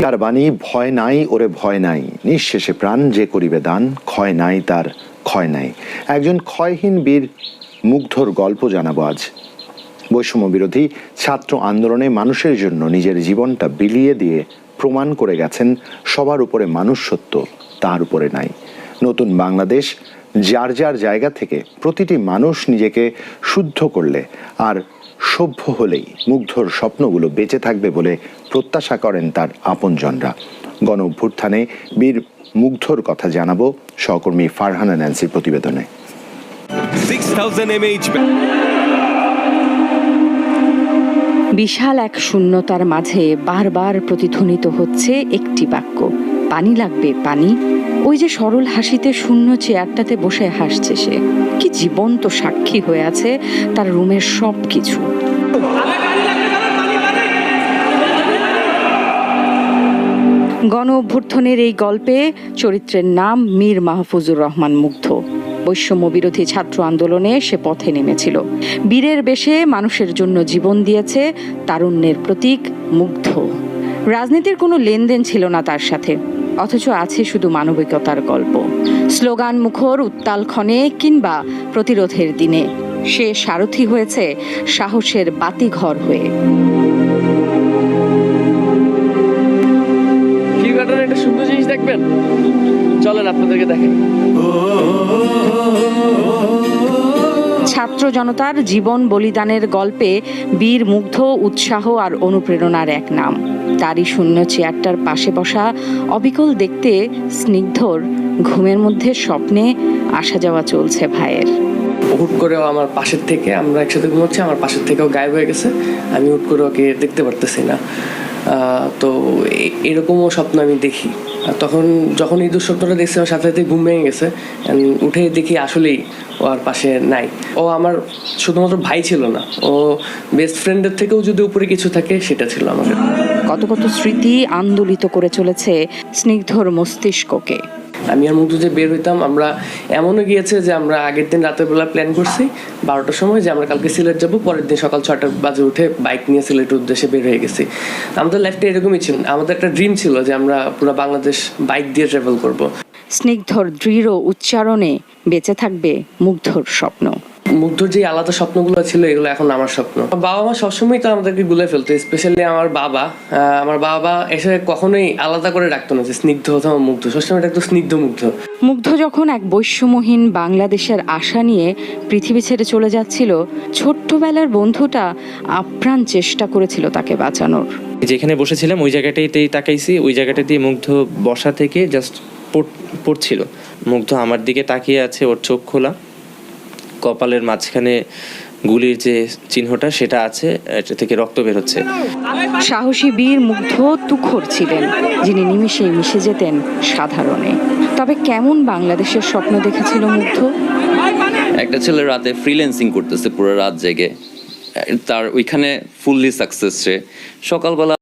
তার বাণী, ভয় নাই, ওরে ভয় নাই। নিঃশেষে প্রাণ যে করিবে দান, ক্ষয় নাই তার ক্ষয় নাই। একজন ক্ষয়হীন বীর মুগ্ধর গল্প জানাব আজ। বৈষম্য বিরোধী ছাত্র আন্দোলনে মানুষের জন্য নিজের জীবনটা বিলিয়ে দিয়ে প্রমাণ করে গেছেন, সবার উপরে মানুষ সত্য তার উপরে নাই। নতুন বাংলাদেশ, যার যার জায়গা থেকে প্রতিটি মানুষ নিজেকে শুদ্ধ করলে, আর সভ্য হলেই মুগ্ধর স্বপ্নগুলো বেঁচে থাকবে বলে প্রত্যাশা করেন তার আপনজনরা। গণ অভ্যুত্থানে বীর মুগ্ধর কথা জানাব সহকর্মী ফারহানা ন্যান্সির প্রতিবেদনে। 6000 mAh বিশাল এক শূন্যতার মাঝে বারবার প্রতিধ্বনিত হচ্ছে একটি বাক্য। পানি লাগবে, পানি। ওই যে সরল হাসিতে শূন্য চেয়ারটাতে বসে হাসছে সে। কি জীবন্ত সাক্ষী হয়ে আছে তার রুমের সব কিছু গণ অভ্যর্থনের এই গল্পে চরিত্রের নাম মীর মাহফুজুর রহমান মুগ্ধ। বৈষম্য বিরোধী ছাত্র আন্দোলনে সে পথে নেমেছিল। বীরের বেশে মানুষের জন্য জীবন দিয়েছে তারুণ্যের প্রতীক মুগ্ধ। রাজনীতির কোনো লেনদেন ছিল না তার সাথে। অথচ আছে শুধু মানবিকতার গল্প। স্লোগান মুখর উত্তাল ক্ষণে কিংবা প্রতিরোধের দিনে। সে সারথি হয়েছে সাহসের বাতিঘর হয়ে। একটা সুন্দর জিনিস দেখবেন? চলেন আপনাদেরকে দেখেন। ছাত্র জনতার জীবন বলিদানের গল্পে বীর মুগ্ধ উৎসাহ আর অনুপ্রেরণার এক নাম। তারই শূন্য চেয়ারটার পাশে বসা অবিকল দেখতে স্নিগ্ধর ঘুমের মধ্যে স্বপ্নে আসা যাওয়া চলছে ভাইয়ের। হুট করেও আমার পাশের থেকে, আমরা একসাথে ঘুমাচ্ছি, আমার পাশের থেকেও গায়েব হয়ে গেছে। আমি হুট করে ওকে দেখতে পারতেছি না। তো এরকমও স্বপ্ন আমি দেখি। তখন যখন এই দুঃস্বপ্নটা দেখছি, আমার সাথে সাথে ঘুম ভেঙে গেছে উঠে দেখি আসলেই ও আর পাশে নাই। ও আমার শুধুমাত্র ভাই ছিল না, ও বেস্ট ফ্রেন্ডের থেকেও যদি উপরে কিছু থাকে, সেটা ছিল আমাদের। কত কত স্মৃতি আন্দোলিত করে চলেছে স্নিগ্ধর মস্তিষ্ককে। আমি আর মুগ্ধ যে বের হইতাম আমরা এমনও গিয়েছে যে আমরা আগের দিন রাতের বেলা প্ল্যান করছি বারোটার সময় যে আমরা কালকে সিলেট যাব পরের দিন সকাল ছটার বাজে উঠে বাইক নিয়ে সিলেটের উদ্দেশ্যে বের হয়ে গেছি। আমাদের লাইফটা এরকমই ছিল আমাদের একটা ড্রিম ছিল যে আমরা পুরো বাংলাদেশ বাইক দিয়ে ট্রাভেল করব। স্নিগ্ধর দৃঢ় উচ্চারণে বেঁচে থাকবে মুগ্ধর স্বপ্ন। মুগ্ধর যে আলাদা স্বপ্নগুলো ছিল এগুলো এখন আমার স্বপ্ন। বাবা মা সবসময় তো আমাদেরকে গুলে ফেলতো স্পেশালি আমার বাবা। আমার বাবা এসে কখনোই আলাদা করে রাখতো না যে স্নিগ্ধ অথবা মুগ্ধ। সবসময় ডাকতো স্নিগ্ধ মুগ্ধ। মুগ্ধ যখন এক বৈষম্যহীন বাংলাদেশের আশা নিয়ে পৃথিবী ছেড়ে চলে যাচ্ছিল ছোট্টবেলার বন্ধুটা আপ্রাণ চেষ্টা করেছিল তাকে বাঁচানোর। যেখানে বসেছিলাম ওই জায়গাটাতেই তাকাইছি ওই জায়গাটাতেই মুগ্ধ বসা থেকে জাস্ট পড়ছিল। মুগ্ধ আমার দিকে তাকিয়ে আছে ওর চোখ খোলা। কপালের মাঝখানে গুলির যে চিহ্নটা সেটা আছে এটা থেকে রক্ত বের হচ্ছে। সাহসী বীর মুগ্ধ তুখর ছিলেন যিনি নিমিষেই মিশে যেতেন সাধারণে। তবে কেমন বাংলাদেশের স্বপ্ন দেখেছিল মুগ্ধ? একটা ছেলে রাতে ফ্রিল্যান্সিং করতেছে পুরো রাত জেগে। তার ওইখানে ফুললি সাকসেস সে। সকালবেলা